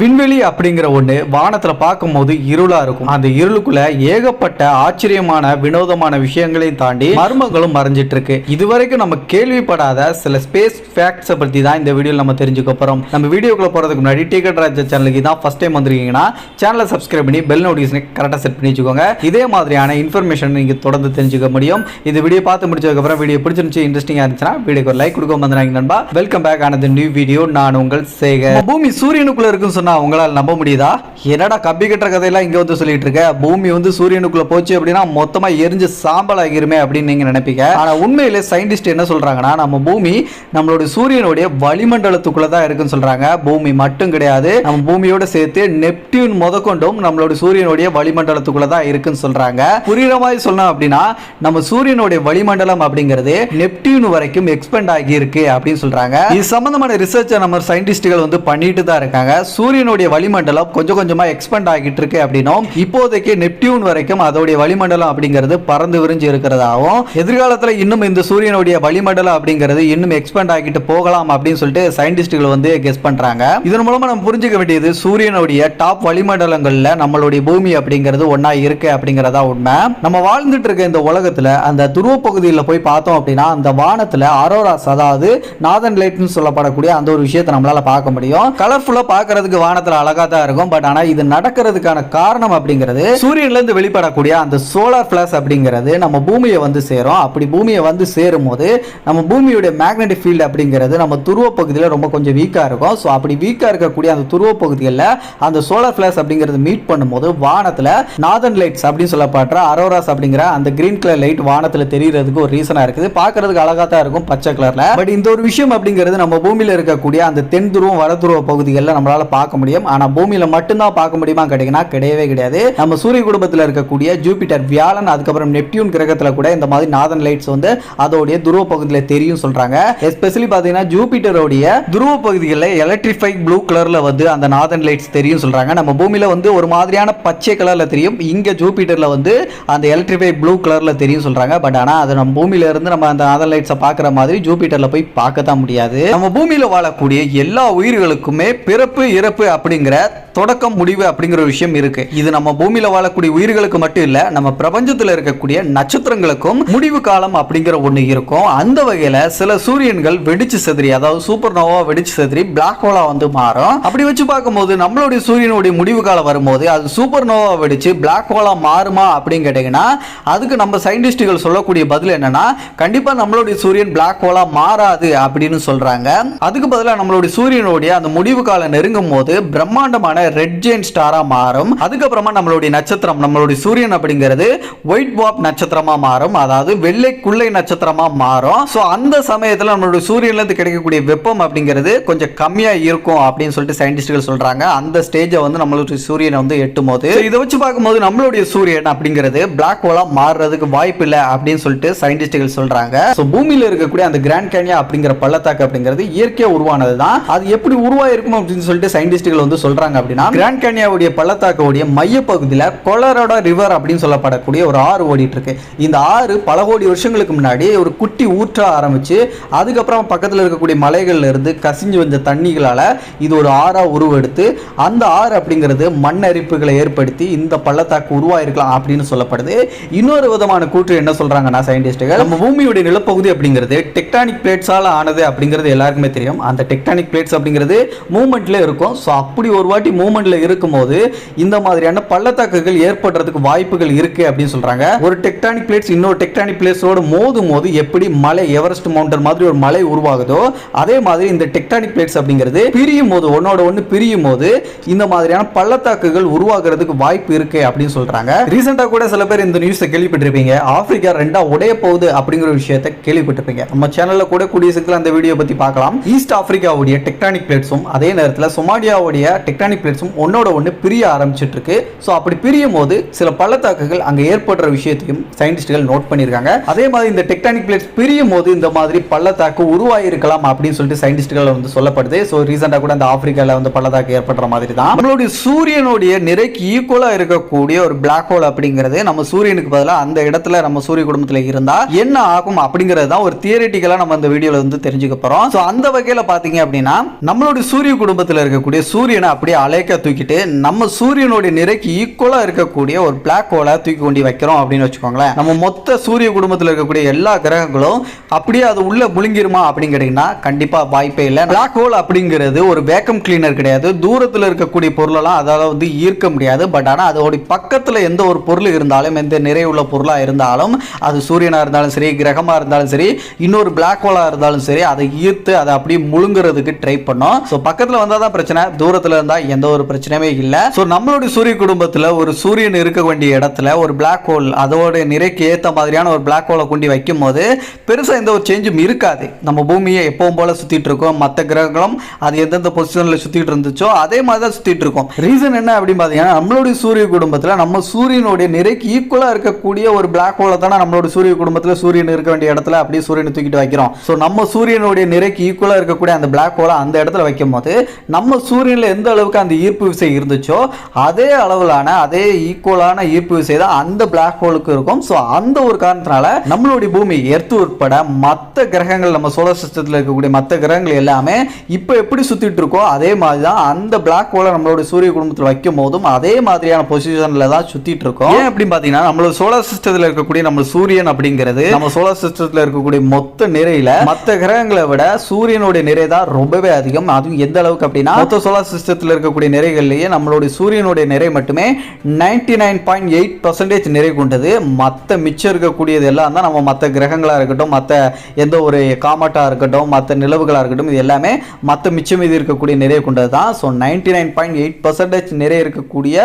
விண்வெளி அப்படிங்கிற ஒன்று வானத்தில் பார்க்கும்போது இருளாக இருக்கும். அந்த இருளுக்குள்ள ஏகப்பட்ட ஆச்சரியமான வினோதமான விஷயங்களையும் தாண்டி மர்மங்களும் மறைஞ்சிட்டு இருக்கு இதுவரைக்கும் நம்ம கேள்விப்படாத சில ஸ்பேஸ் ஃபேக்ட்ஸை பற்றி தான் இந்த வீடியோவில் நம்ம தெரிஞ்சுக்க போகிறோம் நம்ம வீடியோக்குள்ள போகிறதுக்கு முன்னாடி டிக்கெட் ராஜா சேனலுக்கு தான் ஃபஸ்ட் டைம் வந்திருக்கீங்கன்னா சேனலை சப்ஸ்கிரைப் பண்ணி பெல் நோட்டிஃபிகேஷனை கரெக்டாக செட் பண்ணி வச்சுக்கோங்க. இதே மாதிரியான இன்ஃபர்மேஷன் நீங்கள் தொடர்ந்து தெரிஞ்சுக்க முடியும். இந்த வீடியோ பார்த்து முடிச்சதுக்கப்புறம் வீடியோ பிடிச்சிருந்துச்சு இன்ட்ரெஸ்டிங்காக இருந்துச்சுன்னா வீடியோக்கு லைக் கொடுக்க வந்துடுறாங்க நண்பா. வெல்கம் பேக் ஆனது நியூ வீடியோ நான் உங்கள் சேகர். பூமி சூரியனுக்குள்ள இருக்குன்னு சொன்ன உங்களால் நம்ப முடியுதா? என்னடா கம்பி கட்டுற கதையெல்லாம் இங்க வந்து சொல்லிட்டு இருக்க? பூமி வந்து சூரியனுக்குள்ள போச்சு அப்படின்னா மொத்தமாக எரிஞ்சு சாம்பல் ஆகிருமே அப்படின்னு நீங்க நினைப்பீங்க. ஆனா உண்மையிலே சயின்டிஸ்ட் என்ன சொல்றாங்கன்னா நம்ம பூமி நம்மளுடைய சூரியனுடைய வளிமண்டலத்துக்குள்ளே தான் இருக்குன்னு சொல்றாங்க. பூமி மட்டும் கிடையாது நம்ம பூமியோட சேர்த்து நெப்டியூன் முதற்கொண்டும் நம்மளோட சூரியனுடைய வளிமண்டலத்துக்குள்ளே தான் இருக்குன்னு சொல்றாங்க. புரியுற மாதிரி சொல்லணும் அப்படின்னா நம்ம சூரியனுடைய வளிமண்டலம் அப்படிங்கிறது நெப்டியூன் வரைக்கும் எக்ஸ்பெண்ட் ஆகி இருக்கு அப்படின்னு சொல்றாங்க. இது சம்மந்தமான ரிசர்ச்சை நம்ம சயின்டிஸ்ட்டுகள் வந்து பண்ணிட்டு தான் இருக்காங்க. சூரியனுடைய வளிமண்டலம் கொஞ்சம் கொஞ்சமா எக்ஸ்பெண்ட் ஆகிட்டு இருக்கு அப்படின்னும் இப்போதைக்கு நெப்டியூன் வரைக்கும் அதோடைய வளிமண்டலம் அப்படிங்கிறது பறந்து விரிஞ்சு இருக்கிறதாகவும் எதிர்காலத்தில் இன்னும் இந்த சூரியனுடைய வளிமண்டலம் அப்படிங்கிறது இன்னும் எக்ஸ்பெண்ட் ஆகிட்டு போகலாம் அப்படின்னு சொல்லிட்டு சயின்டிஸ்டுகள் வந்து கெஸ் பண்றாங்க. இதன் மூலமா நம்ம புரிஞ்சுக்க வேண்டியது சூரியனுடைய டாப் வளிமண்டலங்கள்ல நம்மளுடைய பூமி அப்படிங்கிறது ஒன்னா இருக்கு அப்படிங்கிறதா உண்மை. நம்ம வாழ்ந்துட்டு இருக்க இந்த உலகத்துல அந்த துருவ பகுதியில் போய் பார்த்தோம் அப்படின்னா அந்த வானத்துல அரோராஸ் அதாவது நாதன் லைட்னு சொல்லப்படக்கூடிய அந்த ஒரு விஷயத்தை நம்மளால பார்க்க முடியும். கலர்ஃபுல்லா பார்க்கறதுக்கு வானத்துல அழகா தான் இருக்கும். பட் ஆனா இது நடக்கிறதுக்கான காரணம் அப்படிங்கிறது சூரியன்ல இருந்து வெளிப்படக்கூடிய அந்த சோலார் பிளஸ் அப்படிங்கிறது நம்ம பூமியை வந்து சேரும். அப்படி பூமியை வந்து சேரும் போது நம்ம பூமியுடைய மேக்னெட்டிக் ஃபீல்டு அப்படிங்கிறது நம்ம துருவ பகுதியில் ரொம்ப கொஞ்சம் வீக்கா இருக்கும். ஸோ அப்படி வீக்கா இருக்கக்கூடிய அந்த துருவ பகுதிகளில் அந்த சோலார் பிளஸ் அப்படிங்கிறது மீட் பண்ணும்போது வானத்துல நார்தன் லைட்ஸ் அப்படின்னு சொல்லப்படுற அரோராஸ் அப்படிங்கிற அந்த கிரீன் கலர் லைட் வானத்துல தெரியறதுக்கு ஒரு ரீசனா இருக்குது. பார்க்கறதுக்கு அழகா தான் இருக்கும் பச்சை கலர்ல பட் இந்த ஒரு விஷயம் அப்படிங்கிறது நம்ம பூமியில இருக்கக்கூடிய அந்த தென் துருவம் வட துருவ பகுதிகளில் நம்மளால பார்க்க முடியும். ஆனால் பூமியில் மட்டும்தான் பார்க்க முடியுமா கேட்டீங்கன்னா கிடையவே கிடையாது. நம்ம சூரிய குடும்பத்தில் இருக்கக்கூடிய ஜூபிட்டர் வியாழன் அதுக்கப்புறம் நெப்டியூன் கிரகத்தில் கூட இந்த மாதிரி நாதன் லைட்ஸ் வந்து அதோடைய துருவ பகுதியில் தெரியும் சொல்கிறாங்க எஸ்பெஷலி பார்த்தீங்கன்னா ஜூபிட்டரோடைய துருவ பகுதிகளில் எலக்ட்ரிஃபை ப்ளூ கலரில் வந்து அந்த நாதன் லைட்ஸ் தெரியும் சொல்கிறாங்க நம்ம பூமியில் வந்து ஒரு மாதிரியான பச்சை கலரில் தெரியும். இங்கே ஜூபிட்டரில் வந்து அந்த எலக்ட்ரிஃபை ப்ளூ கலரில் தெரியும் சொல்கிறாங்க பட் ஆனால் அது நம்ம பூமியில இருந்து நம்ம அந்த நாதன் லைட்ஸை பார்க்குற மாதிரி ஜூபிட்டரில் போய் பார்க்க தான் முடியாது. நம்ம பூமியில் வாழக்கூடிய எல்லா உயிர்களுக்குமே பிறப்பு இறப்பு அப்படிங்கிற தொடக்கம் முடிவு அப்படிங்கிற ஒரு விஷயம் இருக்கு. இது நம்ம பூமியில வாழக்கூடிய உயிர்களுக்கு மட்டும் இல்ல நம்ம பிரபஞ்சத்தில் இருக்கக்கூடிய நட்சத்திரங்களுக்கும் முடிவு காலம் அப்படிங்கிற ஒண்ணு இருக்கும். அந்த வகையில சில சூரியன்கள் வெடிச்சு செதிரி அதாவது சூப்பர் நோவா வெடிச்சு செதிரி பிளாக் ஹோலா வந்து மாறும். அப்படி வச்சு பார்க்கும்போது நம்மளுடைய சூரியனுடைய முடிவு காலம் வரும்போது அது சூப்பர் நோவா வெடிச்சு பிளாக் ஹோலா மாறுமா அப்படின்னு கேட்டீங்கன்னா அதுக்கு நம்ம சயின்டிஸ்டுகள் சொல்லக்கூடிய பதில் என்னன்னா கண்டிப்பா நம்மளுடைய சூரியன் பிளாக் ஹோலா மாறாது அப்படின்னு சொல்றாங்க. அதுக்கு பதிலாக நம்மளுடைய சூரியனுடைய அந்த முடிவு காலம் நெருங்கும் போது பிரம்மாண்டமான ரெட் ஜெயின் ஸ்டாரா மாறும். அதுக்கப்புறமா நம்மளுடைய நட்சத்திரம் நம்மளுடைய சூரியன் அப்படிங்கிறது ஒயிட் வாப் நட்சத்திரமா மாறும். அதாவது வெள்ளை குள்ளை நட்சத்திரமா மாறும். ஸோ அந்த சமயத்தில் நம்மளுடைய சூரியன்ல இருந்து கிடைக்கக்கூடிய வெப்பம் அப்படிங்கிறது கொஞ்சம் கம்மியா இருக்கும் அப்படின்னு சொல்லிட்டு சயின்டிஸ்ட்கள் சொல்றாங்க. அந்த ஸ்டேஜை வந்து நம்மளுடைய சூரியனை வந்து எட்டும் போது. இதை வச்சு பார்க்கும்போது நம்மளுடைய சூரியன் அப்படிங்கிறது பிளாக் ஹோலா மாறுறதுக்கு வாய்ப்பு இல்லை அப்படின்னு சொல்லிட்டு சயின்டிஸ்டுகள் சொல்றாங்க. ஸோ பூமியில் இருக்கக்கூடிய அந்த கிராண்ட் கேனியா அப்படிங்கிற பள்ளத்தாக்கு அப்படிங்கிறது இயற்கையாக உருவானது தான் அது எப்படி உருவாயிருக்கும் அப்படின்னு சொல்லிட்டு சயின்டிஸ்டுகள் வந்து சொல்றாங்க அப்படின்னா கிராண்ட் கேனியாவுடைய பள்ளத்தாக்குடைய மையப்பகுதியில் கொலரோடா ரிவர் அப்படின்னு சொல்லப்படக்கூடிய ஒரு ஆறு ஓடிட்டு இருக்கு இந்த ஆறு பல கோடி வருஷங்களுக்கு முன்னாடி ஒரு குட்டி ஊற்ற ஆரம்பிச்சு அதுக்கப்புறம் பக்கத்தில் இருக்கக்கூடிய மலைகள்ல இருந்து கசிஞ்சு வந்த தண்ணிகளால் இது ஒரு ஆறா உருவெடுத்து அந்த ஆறு அப்படிங்கிறது மண்ணரிப்புகளை ஏற்படுத்தி இந்த பள்ளத்தாக்கு உருவாயிருக்கலாம் அப்படின்னு சொல்லப்படுது. இன்னொரு விதமான கூற்று என்ன சொல்றாங்கன்னா சயின்டிஸ்டுகள் நம்ம பூமியுடைய நிலப்பகுதி அப்படிங்கிறது டெக்டானிக் பிளேட்ஸால் ஆனது அப்படிங்கிறது எல்லாருக்குமே தெரியும். அந்த டெக்டானிக் பிளேட்ஸ் அப்படிங்கிறது மூவ்மெண்ட்ல இருக்கும். ஸோ ஸோ அப்படி ஒரு வாட்டி மூமெண்ட்டில் இருக்கும்போது இந்த மாதிரியான பள்ளத்தாக்குகள் ஏற்படுறதுக்கு வாய்ப்புகள் இருக்குது அப்படின்னு சொல்கிறாங்க ஒரு டெக்டானிக் பிளேட்ஸ் இன்னொரு டெக்டானிக் பிளேட்ஸோட மோதும் போது எப்படி மலை எவரெஸ்ட் மவுண்டன் மாதிரி ஒரு மலை உருவாகுதோ அதே மாதிரி இந்த டெக்டானிக் பிளேட்ஸ் அப்படிங்கிறது பிரியும் போது ஒன்னோட ஒன்று பிரியும் போது இந்த மாதிரியான பள்ளத்தாக்குகள் உருவாகிறதுக்கு வாய்ப்பு இருக்கு அப்படின்னு சொல்றாங்க. ரீசெண்டாக கூட சில பேர் இந்த நியூஸை கேள்விப்பட்டிருப்பீங்க. ஆப்பிரிக்கா ரெண்டா உடைய போகுது அப்படிங்கிற ஒரு விஷயத்தை கேள்விப்பட்டிருப்பீங்க. நம்ம சேனல்ல கூட கூடிய சீக்கிரம் அந்த வீடியோ பத்தி பார்க்கலாம். ஈஸ்ட் ஆப்பிரிக்காவுடைய டெக்டானிக் பிளேட்ஸும் அதே நேரத்தில் இந்தியாவுடைய டெக்டானிக் பிளேட்ஸும் ஒன்னோட ஒன்று பிரிய ஆரம்பிச்சிட்டு இருக்கு ஸோ அப்படி பிரியும் போது சில பள்ளத்தாக்குகள் அங்கே ஏற்படுற விஷயத்தையும் சயின்டிஸ்டுகள் நோட் பண்ணியிருக்காங்க. அதே மாதிரி இந்த டெக்டானிக் பிளேட்ஸ் பிரியும் போது இந்த மாதிரி பள்ளத்தாக்கு உருவாயிருக்கலாம் அப்படின்னு சொல்லிட்டு சயின்டிஸ்ட்கள் வந்து சொல்லப்படுது. ஸோ ரீசெண்டாக கூட அந்த ஆப்பிரிக்காவில் வந்து பள்ளத்தாக்கு ஏற்படுற மாதிரி தான். நம்மளுடைய சூரியனுடைய நிறைக்கு ஈக்குவலாக இருக்கக்கூடிய ஒரு பிளாக் ஹோல் அப்படிங்கிறது நம்ம சூரியனுக்கு பதிலாக அந்த இடத்துல நம்ம சூரிய குடும்பத்தில் இருந்தால் என்ன ஆகும் அப்படிங்கிறது தான் ஒரு தியரிட்டிக்கலாக நம்ம அந்த வீடியோவில் வந்து தெரிஞ்சுக்க போகிறோம் ஸோ அந்த வகையில் பார்த்தீங்க அப்படின்னா நம்மளுடைய சூரிய குடும்பத்தில் இருக்கக்கூடிய சூரியனை அப்படியே அலைக்க தூக்கிட்டு நம்ம சூரியனுடைய நிறைக்கு ஈக்குவலாக இருக்கக்கூடிய ஒரு பிளாக் ஹோலை தூக்கி கொண்டு வைக்கிறோம் அப்படின்னு வச்சுக்கோங்களேன். நம்ம மொத்த சூரிய குடும்பத்தில் இருக்கக்கூடிய எல்லா கிரகங்களும் அப்படியே அது உள்ள முழுங்கிருமா அப்படின்னு கேட்டிங்கன்னா கண்டிப்பாக வாய்ப்பே இல்லை. பிளாக் ஹோல் அப்படிங்கிறது ஒரு வேக்கம் கிளீனர் கிடையாது. தூரத்தில் இருக்கக்கூடிய பொருளெல்லாம் அதால் வந்து ஈர்க்க முடியாது. பட் ஆனால் அதோடைய பக்கத்தில் எந்த ஒரு பொருள் இருந்தாலும் எந்த நிறைவுள்ள பொருளாக இருந்தாலும் அது சூரியனாக இருந்தாலும் சரி கிரகமாக இருந்தாலும் சரி இன்னொரு பிளாக் ஹோலாக இருந்தாலும் சரி அதை ஈர்த்து அதை அப்படியே முழுங்குறதுக்கு ட்ரை பண்ணோம். ஸோ பக்கத்தில் வந்தால் தான் பிரச்சனை. தூரத்தில் இருந்தால் எந்த ஒரு பிரச்சனையுமே இல்லை. ஸோ நம்மளுடைய சூரிய குடும்பத்தில் ஒரு சூரியன் இருக்க வேண்டிய இடத்துல ஒரு பிளாக் ஹோல் அதோட நிறைக்கு ஏற்ற மாதிரியான ஒரு பிளாக் ஹோலை கொண்டு வைக்கும் போது பெருசாக எந்த ஒரு சேஞ்சும் இருக்காது. நம்ம பூமியை எப்பவும் போல் சுற்றிட்டு இருக்கோம். மற்ற கிரகங்களும் அது எந்தெந்த பொசிஷனில் சுற்றிட்டு இருந்துச்சோ அதே மாதிரி தான் சுற்றிட்டு இருக்கோம். ரீசன் என்ன அப்படின்னு பார்த்தீங்கன்னா நம்மளுடைய சூரிய குடும்பத்தில் நம்ம சூரியனுடைய நிறைக்கு ஈக்குவலாக இருக்கக்கூடிய ஒரு பிளாக் ஹோலை தானே நம்மளோட சூரிய குடும்பத்தில் சூரியன் இருக்க வேண்டிய இடத்துல அப்படியே சூரியனை தூக்கிட்டு வைக்கிறோம். ஸோ நம்ம சூரியனுடைய நிறைக்கு ஈக்குவலாக இருக்கக்கூடிய அந்த பிளாக் ஹோலை அந்த இடத்துல வைக்கும் போது நம்ம சூரிய சூரியனில் எந்த அளவுக்கு அந்த ஈர்ப்பு விசை இருந்துச்சோ அதே அளவிலான அதே ஈக்குவலான ஈர்ப்பு விசை தான் அந்த பிளாக் ஹோலுக்கு இருக்கும். ஸோ அந்த ஒரு காரணத்தினால நம்மளுடைய பூமி எர்த்து உட்பட மற்ற கிரகங்கள் நம்ம சோலார் சிஸ்டத்தில் இருக்கக்கூடிய மற்ற கிரகங்கள் எல்லாமே இப்போ எப்படி சுத்திட்டு இருக்கோ அதே மாதிரி தான் அந்த பிளாக் ஹோலை நம்மளோட சூரிய குடும்பத்தில் வைக்கும் போதும் அதே மாதிரியான பொசிஷனில் தான் சுத்திட்டு இருக்கோம். ஏன் அப்படின்னு பார்த்தீங்கன்னா நம்மளோட சோலார் சிஸ்டத்தில் இருக்கக்கூடிய நம்ம சூரியன் அப்படிங்கிறது நம்ம சோலார் சிஸ்டத்தில் இருக்கக்கூடிய மொத்த நிறையில மற்ற கிரகங்களை விட சூரியனுடைய நிறை தான் ரொம்பவே அதிகம். அதுவும் எந்த அளவுக்கு அப்படின்னா மொத்த சோலார் சிஸ்டத்தில் இருக்கக்கூடிய நிறைகள்லேயே நம்மளுடைய சூரியனுடைய நிறை மட்டுமே ninety nine point eight percentage நிறை கொண்டது. மற்ற மிச்சம் இருக்கக்கூடியது எல்லாம் தான் நம்ம மற்ற கிரகங்களாக இருக்கட்டும் மற்ற எந்த ஒரு காமட்டாக இருக்கட்டும் மற்ற நிலவுகளாக இருக்கட்டும் இது எல்லாமே மற்ற மிச்சம் மீது இருக்கக்கூடிய நிறைய கொண்டது தான். So ninety nine point eight percentage நிறைய இருக்கக்கூடிய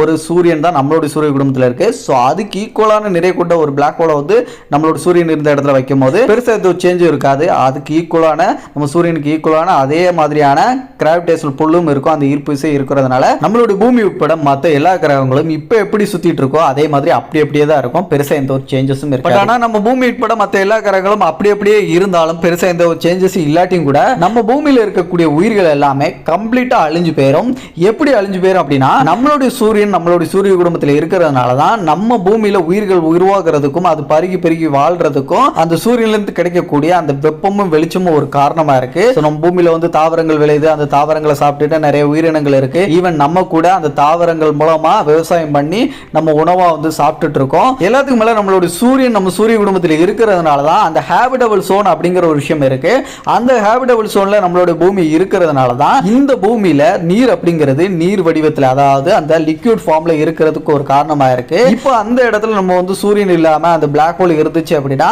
ஒரு சூரியன் தான் நம்மளுடைய சூரிய குடும்பத்தில் இருக்குது ஸோ அதுக்கு ஈக்குவலான நிறைய கொண்ட ஒரு பிளாக் ஹோலை வந்து நம்மளோட சூரியன் இருந்த இடத்துல வைக்கும் போது பெருசாக எதுவும் சேஞ்சும் இருக்காது. அதுக்கு ஈக்குவலான நம்ம சூரியனுக்கு ஈக்குவலான அதே மாதிரியான கிராவிடேஷனல் புல்லும் இருக்கும் அந்த ஈர்ப்பு விசை இருக்கிறதுனால நம்மளுடைய பூமி உட்பட மற்ற எல்லா கிரகங்களும் இப்போ எப்படி சுத்திட்டு இருக்கோ அதே மாதிரி அப்படி அப்படியே தான் இருக்கும். பெருசா எந்த ஒரு சேஞ்சஸும் இருக்கு ஆனால் நம்ம பூமி உட்பட மற்ற எல்லா கிரகங்களும் அப்படி அப்படியே இருந்தாலும் பெருசா எந்த ஒரு சேஞ்சஸ் இல்லாட்டியும் கூட நம்ம பூமியில இருக்கக்கூடிய உயிர்கள் எல்லாமே கம்ப்ளீட்டா அழிஞ்சு போயிடும் எப்படி அழிஞ்சு போயிடும் அப்படின்னா நம்மளுடைய சூரியன் நம்மளுடைய சூரிய குடும்பத்தில் இருக்கிறதுனால தான் நம்ம பூமியில உயிர்கள் உருவாக்குறதுக்கும் அது பருகி பெருகி வாழ்றதுக்கும் அந்த சூரியன்ல இருந்து கிடைக்கக்கூடிய அந்த வெப்பமும் வெளிச்சமும் ஒரு காரணமா இருக்கு. நம்ம பூமியில வந்து தாவரங்கள் விளையுது அந்த தாவரங்களை சாப்பிட்டுட்டு நிறைய உயிரினங்கள் இருக்கு. ஈவன் நம்ம கூட அந்த தாவரங்கள் மூலமா விவசாயம் பண்ணி நம்ம உணவா வந்து சாப்பிட்டுட்டு இருக்கோம். எல்லாத்துக்கும் மேல நம்மளுடைய சூரியன் நம்ம சூரிய குடும்பத்தில் இருக்கிறதுனால தான் அந்த ஹேபிடபிள் சோன் அப்படிங்கிற ஒரு விஷயம் இருக்கு. அந்த ஹேபிடபிள் சோன்ல நம்மளுடைய பூமி இருக்கிறதுனால தான் இந்த பூமியில நீர் அப்படிங்கிறது நீர் வடிவத்தில் அதாவது அந்த லிக்விட் ஃபார்ம்ல இருக்கிறதுக்கு ஒரு காரணமா இருக்கு. இப்போ அந்த இடத்துல நம்ம வந்து சூரியன் இல்லாம அந்த பிளாக் ஹோல் இருந்துச்சு அப்படின்னா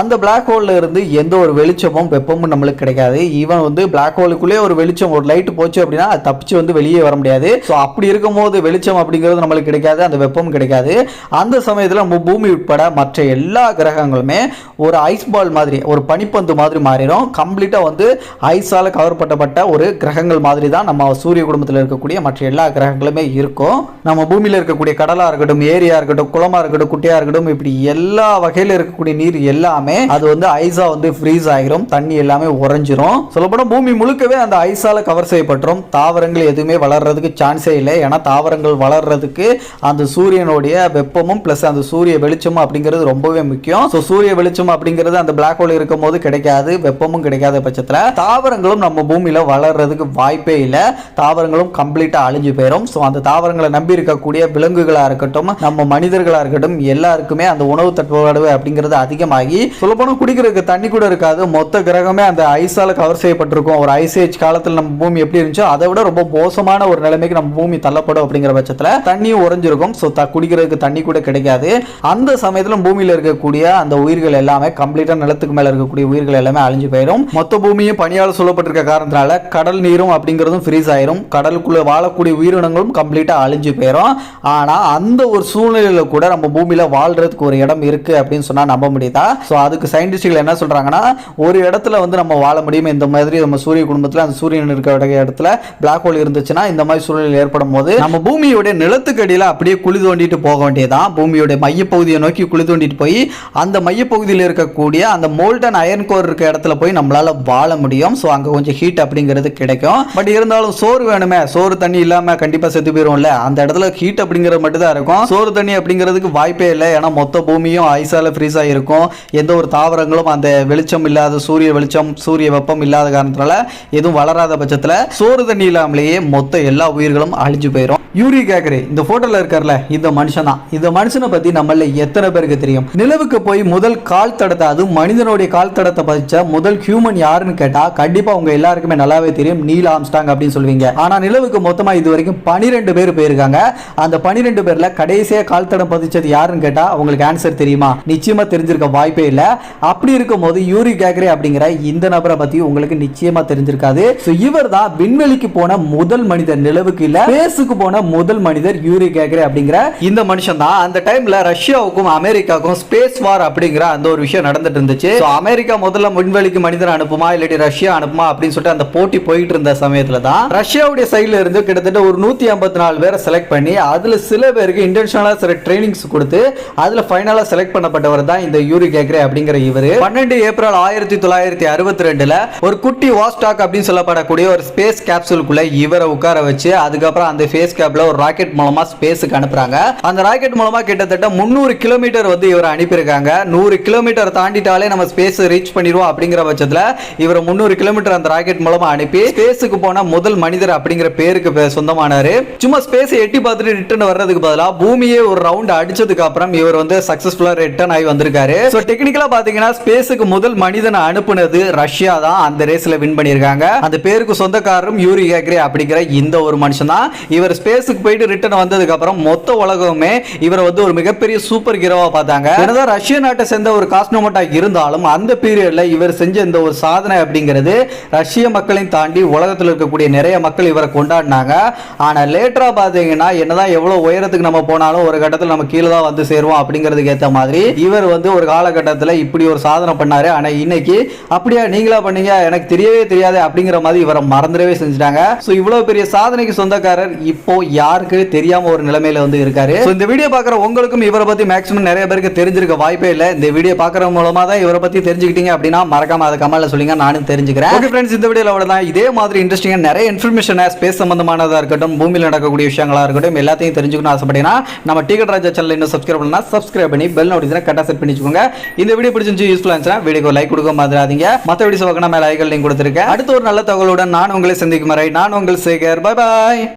அந்த பிளாக் ஹோல்ல இருந்து எந்த ஒரு வெளிச்சமும் வெப்பமும் நம்மளுக்கு கிடைக்காது. ஈவன் வந்து பிளாக் ஹோலுக்குள்ளே ஒரு வெளிச்சம் ஒரு லைட் போச்சு அப்படின்னா தப்பிச்சு வந்து வெளியே வர முடியாது. ஸோ அப்படி இருக்கும்போது வெளிச்சம் அப்படிங்கிறது நம்மளுக்கு கிடைக்காது அந்த வெப்பம் கிடைக்காது. அந்த சமயத்தில் நம்ம பூமி உட்பட மற்ற எல்லா கிரகங்களுமே ஒரு ஐஸ் பால் மாதிரி ஒரு பனிப்பந்து மாதிரி மாறிடும். கம்ப்ளீட்டாக வந்து ஐஸால் கவர் பண்ணப்பட்ட ஒரு கிரகங்கள் மாதிரி தான் நம்ம சூரிய குடும்பத்தில் இருக்கக்கூடிய மற்ற எல்லா கிரகங்களுமே இருக்கும். நம்ம பூமியில் இருக்கக்கூடிய கடலாக இருக்கட்டும் ஏரியா இருக்கட்டும் குளமாக இருக்கட்டும் குட்டையாக இருக்கட்டும் இப்படி எல்லா வகையில் இருக்கக்கூடிய நீர் எல்லாமே அது வந்து ஐஸாக வந்து ஃப்ரீஸ் ஆகிரும் தண்ணி எல்லாமே உறைஞ்சிரும். சொல்லப்போனால் பூமி முழுக்கவே அந்த ஐஸால் கவர் செய்யப்பட்டுரும். தாவரங்கள் எதுவுமே வளர்றதுக்கு சான்ஸே இல்லை. ஏன்னா தாவரங்கள் வளர்றதுக்கு அந்த சூரியனுடைய வெப்பமும் ப்ளஸ் அந்த சூரிய வெளிச்சமும் அப்படிங்கிறது ரொம்பவே முக்கியம். ஸோ சூரிய வெளிச்சம் அப்படிங்கிறது அந்த பிளாக் ஹோல் இருக்கும் போது கிடைக்காது வெப்பமும் கிடைக்காத பட்சத்தில். தாவரங்களும் நம்ம பூமியில் வளர்றதுக்கு வாய்ப்பே இல்லை. தாவரங்களும் கம்ப்ளீட்டாக அழிஞ்சு போயிடும் ஸோ அந்த தாவரங்களை நம்பி இருக்கக்கூடிய விலங்குகளாக இருக்கட்டும் நம்ம மனிதர்களாக இருக்கட்டும் எல்லாருக்குமே அந்த உணவு தட்டுப்பாடு அப்படிங்கிறது அதிகமாகி சொல்லப்போனால் குடிக்கிறதுக்கு தண்ணி கூட இருக்காது. மொத்த கிரகமே அந்த ஐஸால் கவர் செய்யப்பட்டிருக்கும். ஒரு ஐஸ் ஏஜ் காலத்தில் நம்ம பூமி எப்படி இருந்துச்சோ அதை விட ரொம்ப மோசமான ஒரு நிலைமைக்கு நம்ம பூமி தள்ளப்படும் அப்படிங்கிற பட்சத்தில் தண்ணியும் உறைஞ்சிருக்கும். ஸோ த குடிக்கிறதுக்கு தண்ணி கூட கிடைக்காது. அந்த சமயத்தில் பூமியில் இருக்கக்கூடிய அந்த உயிர்கள் எல்லாமே கம்ப்ளீட்டாக நிலத்துக்கு மேலே இருக்கக்கூடிய உயிர்கள் எல்லாமே அழிஞ்சு போயிடும். மொத்த பூமியும் பணியால் சொல்லப்பட்டிருக்க காரணத்தினால கடல் நீரும் அப்படிங்கிறதும் ஃப்ரீஸ் ஆயிரும். கடலுக்குள்ளே வாழக்கூடிய உயிரினங்களும் கம்ப்ளீட்டாக அழிஞ்சு போயிடும் ஆனால் அந்த ஒரு சூழ்நிலையில் கூட நம்ம பூமியில் வாழ்கிறதுக்கு ஒரு இடம் இருக்குது அப்படின்னு சொன்னால் நம்ப முடியுதா? ஸோ அதுக்கு சயின்டிஸ்டுகள் என்ன சொல்கிறாங்கன்னா ஒரு இடத்துல வந்து நம்ம வாழ முடியும்? இந்த மாதிரி நம்ம சூரிய குடும்பத்தில் அந்த சூரியன் இருக்கிற இடத்துல பிளாக் ஹோல் இருந்துச்சுன்னா இந்த மாதிரி சூழ்நிலை ஏற்படும் போது நம்ம பூமியோட நிலத்துக்கு அடியில் அப்படியே குழி தோண்டிட்டு போக வேண்டியதான் பூமியோட மையப்பகுதியை நோக்கி குழி தோண்டிட்டு போய் அந்த மையப்பகுதியில் இருக்கக்கூடிய அந்த மோல்டன் அயர்ன் கோர் இருக்க இடத்துல போய் நம்மளால வாழ முடியும். ஸோ அங்கே கொஞ்சம் ஹீட் அப்படிங்கிறது கிடைக்கும். பட் இருந்தாலும் சோறு வேணுமே. சோறு தண்ணி இல்லாமல் கண்டிப்பாக செத்து போயிடும்ல அந்த இடத்துல ஹீட் அப்படிங்கிறது மட்டும் தான் இருக்கும். சோறு தண்ணி அப்படிங்கிறதுக்கு வாய்ப்பே இல்லை. ஏன்னா மொத்த பூமியும் ஐஸால ஃப்ரீஸ் ஆகிருக்கும் எந்த ஒரு தாவரங்களும் அந்த வெளிச்சம் இல்லாத சூரிய வெளிச்சம் சூரிய வெப்பம் இல்லாத காரணத்தினால எதுவும் வளராத பட்சத்தில் சோறு ஒரு தண்ணி இல்லாமலேயே மொத்த எல்லா உயிர்களும் அழிஞ்சு போயிடும் யூரி கேக்கரே இந்த போட்டோல இருக்கார்ல இந்த மனுஷன்? தான் இந்த மனுஷனை பத்தி நம்மள எத்தனை பேருக்கு தெரியும்? நிலவுக்கு போய் முதல் கால் தடத்தை அது மனிதனுடைய கால் தடத்தை பதிச்ச முதல் ஹியூமன் யாருன்னு கேட்டா கண்டிப்பா உங்க எல்லாருக்குமே நல்லாவே தெரியும் நீல் ஆம்ஸ்டாங் அப்படின்னு சொல்லுவீங்க. ஆனா நிலவுக்கு மொத்தமா இது வரைக்கும் பனிரெண்டு பேர் போயிருக்காங்க. அந்த பனிரெண்டு பேர்ல கடைசியா கால் தடம் பதிச்சது யாருன்னு கேட்டா உங்களுக்கு ஆன்சர் தெரியுமா? நிச்சயமா தெரிஞ்சிருக்க வாய்ப்பே இல்ல. அப்படி இருக்கும் போது யூரி கேக்ரே அப்படிங்கிற இந்த நபரை பத்தி உங்களுக்கு நிச்சயமா தெரிஞ்சிருக்காது. இவர் தான் விண்வெளிக்கு போன முதல் மனிதர் நிலவுக்கு இல்ல ஸ்பேஸுக்கு போன முதல் மனிதர் யூரி கேக்ரே அப்படிங்கிற இந்த மனுஷன் தான். அந்த டைம்ல ரஷ்யாவுக்கும் அமெரிக்காவுக்கும் ஸ்பேஸ் வார் அப்படிங்கிற அந்த ஒரு விஷயம் நடந்துட்டு இருந்துச்சு. அமெரிக்கா முதல்ல விண்வெளிக்கு மனிதர் அனுப்புமா இல்லாட்டி ரஷ்யா அனுப்புமா அப்படின்னு சொல்லிட்டு அந்த போட்டி போயிட்டு இருந்த சமயத்துல தான் ரஷ்யாவுடைய சைடுல இருந்து கிட்டத்தட்ட ஒரு நூத்தி ஐம்பத்தி நாலு பேரை செலக்ட் பண்ணி அதுல சில பேருக்கு இன்டென்ஷனலா சில ட்ரைனிங்ஸ் கொடுத்து அதுல ஃபைனலா செலக்ட் பண்ணப்பட்டவர் தான் இந்த யூரி கேக்ரே அப்படிங்கிற இவரு. பன்னெண்டு ஏப்ரல் ஆயிரத்தி தொள்ளாயிரத்தி அறுபத்தி ரெண்டுல ஒரு குட்டி வாஸ்டாக் அப்படின்னு சொல்லப்படக்கூடிய ஒரு ஸ்பேஸ் கேப் கேப்சூலுக்குள்ள இவரை உட்கார வச்சு அதுக்கப்புறம் அந்த ஃபேஸ் கேப்ல ஒரு ராக்கெட் மூலமா ஸ்பேஸுக்கு அனுப்புறாங்க. அந்த ராக்கெட் மூலமா கிட்டத்தட்ட முந்நூறு கிலோமீட்டர் வந்து இவரை அனுப்பியிருக்காங்க. நூறு கிலோமீட்டர் தாண்டிட்டாலே நம்ம ஸ்பேஸ் ரீச் பண்ணிடுவோம் அப்படிங்கிற பட்சத்தில் இவர் முந்நூறு கிலோமீட்டர் அந்த ராக்கெட் மூலமா அனுப்பி ஸ்பேஸுக்கு போன முதல் மனிதர் அப்படிங்கிற பேருக்கு சொந்தமானாரு. சும்மா ஸ்பேஸ் எட்டி பார்த்துட்டு ரிட்டர்ன் வர்றதுக்கு பதிலாக பூமியே ஒரு ரவுண்ட் அடிச்சதுக்கு அப்புறம் இவர் வந்து சக்சஸ்ஃபுல்லா ரிட்டர்ன் ஆகி வந்திருக்காரு. ஸோ டெக்னிக்கலா பாத்தீங்கன்னா ஸ்பேஸுக்கு முதல் மனிதனை அனுப்புனது ரஷ்யா தான். அந்த ரேஸ்ல வின் பண்ணியிருக்காங்க. அந்த பேருக்கு சொந்தக்காரரும் யூரி கேக்ரே அப்படிங்கிற இந்த ஒரு மனுஷன் தான் இவர் ஸ்பேஸுக்கு போயிட்டு ரிட்டர்ன் வந்ததுக்கப்புறம் மொத்த உலகமே இவரை வந்து ஒரு மிகப்பெரிய சூப்பர் ஹீரோவாக பார்த்தாங்க. என்னதான் ரஷ்ய நாட்டை சேர்ந்த ஒரு காஸ்னோமோட்டாக இருந்தாலும் அந்த பீரியடில் இவர் செஞ்ச இந்த ஒரு சாதனை அப்படிங்கிறது ரஷ்ய மக்களையும் தாண்டி உலகத்தில் இருக்கக்கூடிய நிறைய மக்கள் இவரை கொண்டாடினாங்க. ஆனால் லேட்டராக பார்த்தீங்கன்னா என்னதான் எவ்வளோ உயரத்துக்கு நம்ம போனாலும் ஒரு கட்டத்தில் நம்ம கீழே தான் வந்து சேருவோம் அப்படிங்கிறதுக்கு ஏற்ற மாதிரி இவர் வந்து ஒரு காலகட்டத்தில் இப்படி ஒரு சாதனை பண்ணார். ஆனால் இன்னைக்கு அப்படியா நீங்களா பண்ணீங்க? எனக்கு தெரியவே தெரியாது அப்படிங்கிற மாதிரி இவரை மறந்துடவே செஞ்சுட்டாங்க ஸோ இவ்வளவு பெரிய சாதனைக்கு சொந்தக்காரர் இப்போ யாருக்கு தெரியாம ஒரு நிலைமையில வந்து இருக்காரு? ஸோ இந்த வீடியோ பார்க்குற உங்களுக்கும் இவரை பத்தி மேக்ஸிமம் நிறைய பேருக்கு தெரிஞ்சிருக்க வாய்ப்பே இல்லை. இந்த வீடியோ பார்க்குற மூலமா தான் இவரை பத்தி தெரிஞ்சுக்கிட்டீங்க அப்படின்னா மறக்காம அதை கமெண்ட்ல சொல்லுங்க. நானும் தெரிஞ்சுக்கிறேன். ஓகே ஃப்ரெண்ட்ஸ் இந்த வீடியோல அவ்வளவுதான். இதே மாதிரி இன்ட்ரெஸ்டிங்காக நிறைய இன்ஃபர்மேஷன் ஸ்பேஸ் சம்பந்தமானதாக இருக்கட்டும் பூமியில் நடக்கக்கூடிய விஷயங்களா இருக்கட்டும் எல்லாத்தையும் தெரிஞ்சுக்கணும் ஆசைப்பட்டீங்கன்னா நம்ம டிக்கெட் ராஜா சேனல் இன்னும் சப்ஸ்கிரைப் பண்ணா சப்ஸ்கிரைப் பண்ணி பெல் நோட்டிஃபிகேஷன் கரெக்டாக செட் பண்ணிச்சுக்கோங்க இந்த வீடியோ பிடிச்சிருந்து யூஸ்ஃபுல்லாக இருந்துச்சுன்னா வீடியோக்கு லைக் கொடுக்க மாதிராதீங்க மற்ற வீடியோ பார்க்கணும் மேலே ஐகள் லிங்க் கொடுத்துருக்கேன். அடுத்த ஒரு நல்ல தகவலுடன் நான் உங்களை சந்திக்கும் வரை நான் உங்கள் சேகர் பாய் பாய்